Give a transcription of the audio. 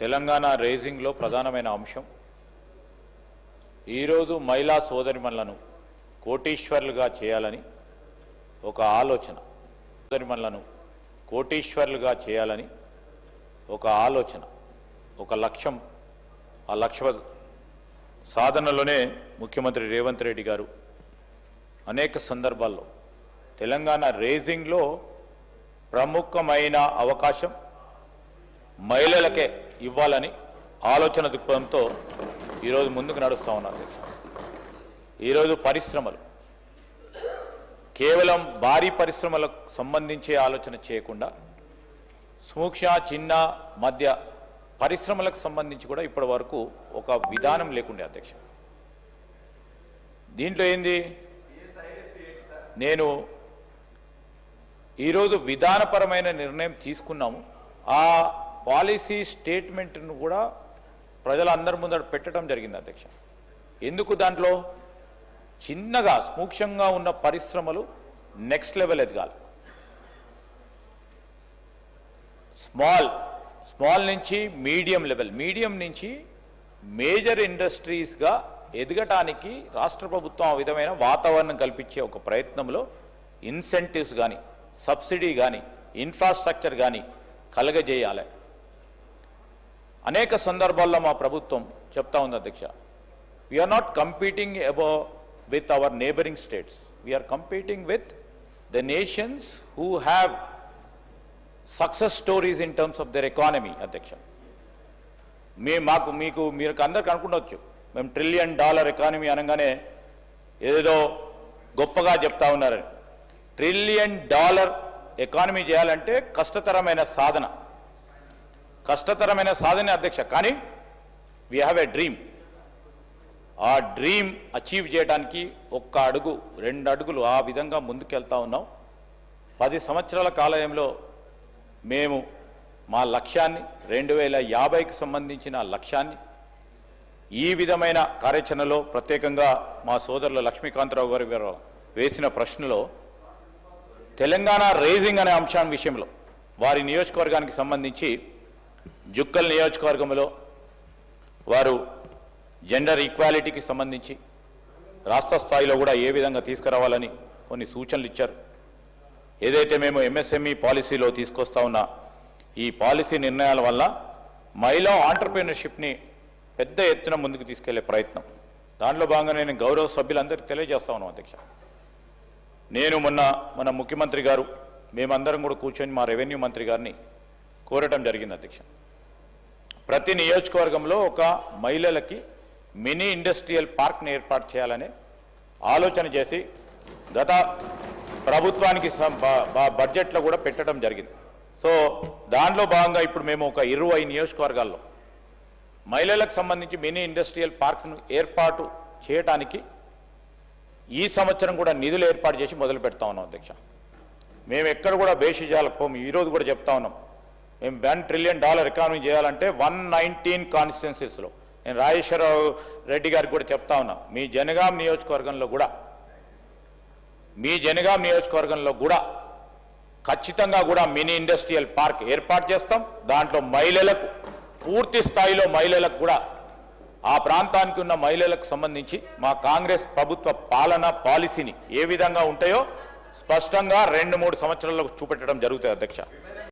తెలంగాణ రేజింగ్లో ప్రధానమైన అంశం. ఈరోజు మహిళా సోదరిమణులను కోటీశ్వర్లుగా చేయాలని ఒక ఆలోచన. సోదరిమణులను కోటీశ్వర్లుగా చేయాలని ఒక ఆలోచన ఒక లక్ష్యం. ఆ లక్ష్య సాధనలోనే ముఖ్యమంత్రి రేవంత్ రెడ్డి గారు అనేక సందర్భాల్లో తెలంగాణ రేజింగ్లో ప్రముఖమైన అవకాశం మహిళలకే ఇవ్వాలని ఆలోచన దృక్పథంతో ఈరోజు ముందుకు నడుస్తూ ఉన్నారు ఈరోజు పరిశ్రమలు కేవలం భారీ పరిశ్రమలకు సంబంధించే ఆలోచన చేయకుండా సూక్ష్మ చిన్న మధ్య పరిశ్రమలకు సంబంధించి కూడా ఇప్పటి వరకు ఒక విధానం లేకుండే అధ్యక్ష. దీంట్లో ఏంది? నేను ఈరోజు విధానపరమైన నిర్ణయం తీసుకున్నాము. ఆ పాలసీ స్టేట్మెంట్ను కూడా ప్రజలందరి ముందర పెట్టడం జరిగింది అధ్యక్ష. ఎందుకు దాంట్లో? చిన్నగా సూక్ష్మంగా ఉన్న పరిశ్రమలు నెక్స్ట్ లెవెల్ ఎదగాలి స్మాల్ స్మాల్ నుంచి మీడియం లెవెల్ మీడియం నుంచి మేజర్ ఇండస్ట్రీస్గా ఎదగటానికి రాష్ట్ర ప్రభుత్వం ఆ విధమైన వాతావరణం కల్పించే ఒక ప్రయత్నంలో ఇన్సెంటివ్స్ కానీ సబ్సిడీ కానీ ఇన్ఫ్రాస్ట్రక్చర్ కానీ కలగజేయాలి. అనేక సందర్భాల్లో మా ప్రభుత్వం చెప్తా ఉంది అధ్యక్ష. We are not competing above with our neighbouring states we are competing with the nations who have success stories in terms of their economy అధ్యక్ష. మే మాకు మీకు మీరు అందరికి అనుకుండొచ్చు. మేము ట్రిలియన్ డాలర్ ఎకానమీ అనగానే ఏదో గొప్పగా చెప్తా ఉన్నారని. ట్రిలియన్ డాలర్ ఎకానమీ చేయాలంటే కష్టతరమైన సాధన. కష్టతరమైన సాధన అధ్యక్ష. కానీ వీ హ్యావ్ ఎ డ్రీమ్ ఆ డ్రీమ్ అచీవ్ చేయడానికి ఒక్క అడుగు రెండు అడుగులు ఆ విధంగా ముందుకెళ్తా ఉన్నాం. పది సంవత్సరాల కాలయంలో మేము మా లక్ష్యాన్ని రెండు వేల యాభైకి సంబంధించిన లక్ష్యాన్ని ఈ విధమైన కార్యాచరణలో ప్రత్యేకంగా మా సోదరులు లక్ష్మీకాంతరావు గారి గారు వేసిన ప్రశ్నలో తెలంగాణ రేజింగ్ అనే అంశం విషయంలో వారి నియోజకవర్గానికి సంబంధించి జుక్కల్ నియోజకవర్గంలో వారు జెండర్ ఈక్వాలిటీకి సంబంధించి రాష్ట్ర స్థాయిలో కూడా ఏ విధంగా తీసుకురావాలని కొన్ని సూచనలు ఇచ్చారు. ఏదైతే మేము ఎంఎస్ఎంఈ పాలసీలో తీసుకొస్తా ఉన్న ఈ పాలసీ నిర్ణయాల వల్ల మహిళా ఆంటర్ప్రీనర్షిప్ని పెద్ద ఎత్తున ముందుకు తీసుకెళ్ళే ప్రయత్నం. దాంట్లో భాగంగా నేను గౌరవ సభ్యులందరికీ తెలియజేస్తా ఉన్నాం అధ్యక్ష. నేను మొన్న మన ముఖ్యమంత్రి గారు మేమందరం కూడా కూర్చొని మా రెవెన్యూ మంత్రి గారిని కోరటం జరిగింది అధ్యక్ష. ప్రతి నియోజకవర్గంలో ఒక మహిళలకి మినీ ఇండస్ట్రియల్ పార్క్ని ఏర్పాటు చేయాలని ఆలోచన చేసి గత ప్రభుత్వానికి బడ్జెట్లో కూడా పెట్టడం జరిగింది. సో దానిలో భాగంగా ఇప్పుడు మేము ఒక ఇరవై నియోజకవర్గాల్లో మహిళలకు సంబంధించి మినీ ఇండస్ట్రియల్ పార్క్ను ఏర్పాటు చేయటానికి ఈ సంవత్సరం కూడా నిధులు ఏర్పాటు చేసి మొదలు పెడతా ఉన్నాం అధ్యక్ష. మేము ఎక్కడ కూడా బేషిజాలకు పోము. ఈరోజు కూడా చెప్తా ఉన్నాం. మేము వన్ ట్రిలియన్ డాలర్ ఎకానమీ చేయాలంటే వన్ నైన్టీన్ కాన్స్టిట్యున్సీస్లో నేను రాజేశ్వరరావు రెడ్డి గారికి కూడా చెప్తా ఉన్నా. మీ జనగాం నియోజకవర్గంలో కూడా మీ జనగాం నియోజకవర్గంలో కూడా ఖచ్చితంగా కూడా మినీ ఇండస్ట్రియల్ పార్క్ ఏర్పాటు చేస్తాం. దాంట్లో మహిళలకు పూర్తి స్థాయిలో మహిళలకు కూడా ఆ ప్రాంతానికి ఉన్న మహిళలకు సంబంధించి మా కాంగ్రెస్ ప్రభుత్వ పాలన పాలసీని ఏ విధంగా ఉంటాయో స్పష్టంగా రెండు మూడు సంవత్సరాలకు చూపెట్టడం జరుగుతుంది అధ్యక్ష.